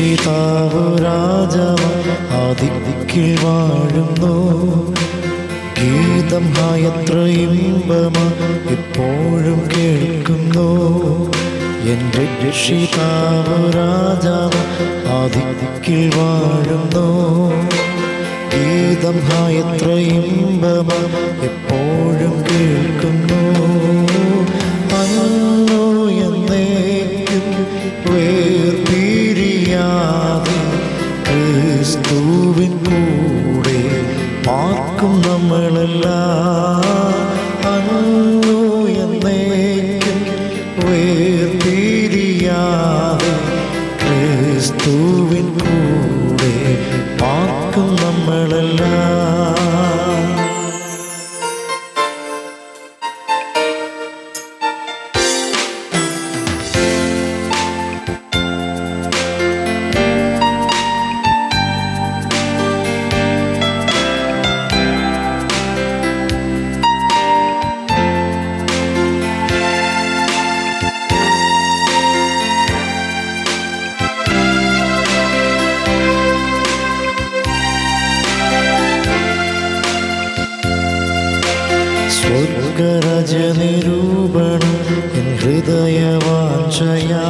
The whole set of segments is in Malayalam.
രക്ഷിതാവ് രാജാവ് ആദിക്കിൽ വാഴുന്നു. ഗീതം എത്ര ഇമ്പമ എപ്പോഴും കേൾക്കുന്നു. എന്റെ രക്ഷിതാവ് രാജാവ് ആദിക്കിൽ വാഴുന്നു. ഗീതം എത്ര ഇമ്പമ എപ്പോഴും കേൾക്കുന്നു. അന്നു എന്നേക്കും വേർപിരിയാതെ പാർക്കും നമ്മളെല്ലാം. സ്വർഗരാജ നിരൂപണം എൻ ഹൃദയവാഞ്ചയാ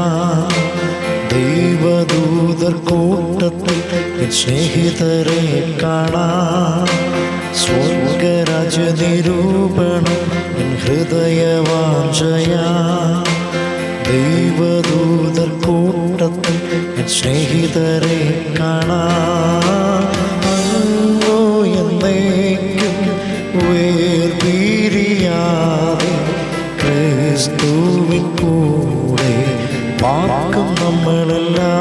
ദൈവദൂതർ കൂട്ടത്തിൽ എൻ സ്നേഹിതരെ കാണാ. സ്വർഗരാജ നിരൂപണം എൻ ഹൃദയവാഞ്ചയാ ദൈവദൂതർ കൂട്ടത്തിൽ എൻ സ്നേഹിതരെ ക്രിസ്തുവിൻ കൂടെ പാർക്കും നമ്മളെല്ലാം.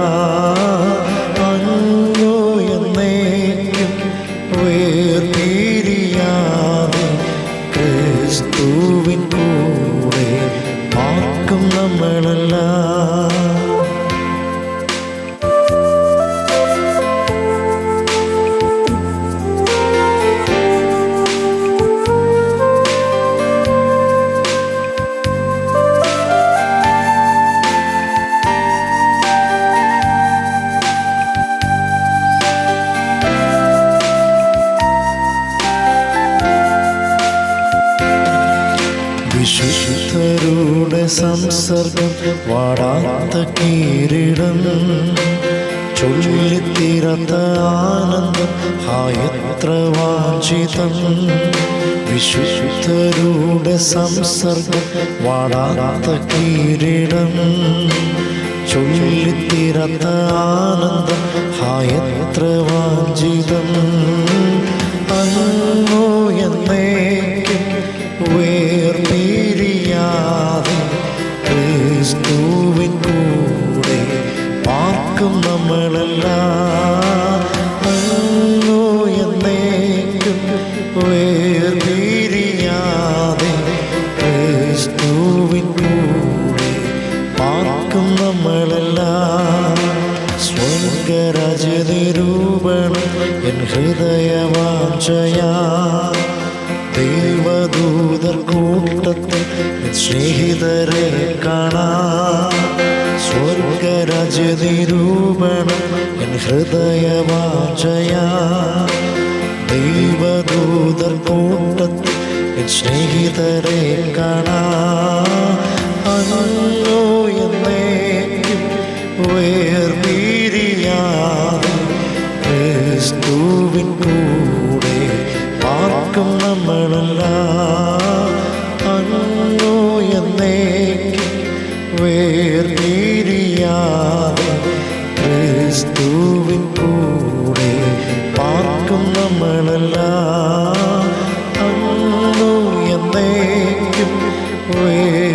ക്രിസ്തുവിൻ കൂടെ പാർക്കും നമ്മളെല്ലാം. വിശുദ്ധരുടെ സംസർഗം വാടാത്ത കീരിടം ചൊല്ലിത്തിരത്ത ആനന്ദം ഹായത്ര വാഞ്ചിതം. വിശുദ്ധരുടെ സംസർഗം വാടാത്ത കീരിടം ചൊല്ലിത്തിരത്ത ആനന്ദം ഹായത്ര വാഞ്ചിതം. എന്നേക്കും വേർപിരിയാതെ ക്രിസ്തുവിൻ കൂടെ പാർക്കും നമ്മളെല്ലാം. സ്വർഗരാജ നിരൂപണം എൻ ഹൃദയവാഞ്ചയാ. ദൈവദൂതർ കൂട്ടത്തിൽ സ്നേഹിതരെ കാണാം. സ്വർഗരാജ നിരൂപണം എൻ ഹൃദയവാഞ്ചയാ. ദൈവദൂതർ കൂട്ടത്തിൽ സ്നേഹിതരെ കാണാ. അങ്ങോ എന്നേക്കും ക്രിസ്തുവിൻ കൂടെ പാർക്കും നമ്മളല്ല. അങ്ങോ എന്നേക്കും വേർപിരിയാതെ ക്രിസ്തുവിൻ കൂടെ പാർക്കും നമ്മളെല്ലാം.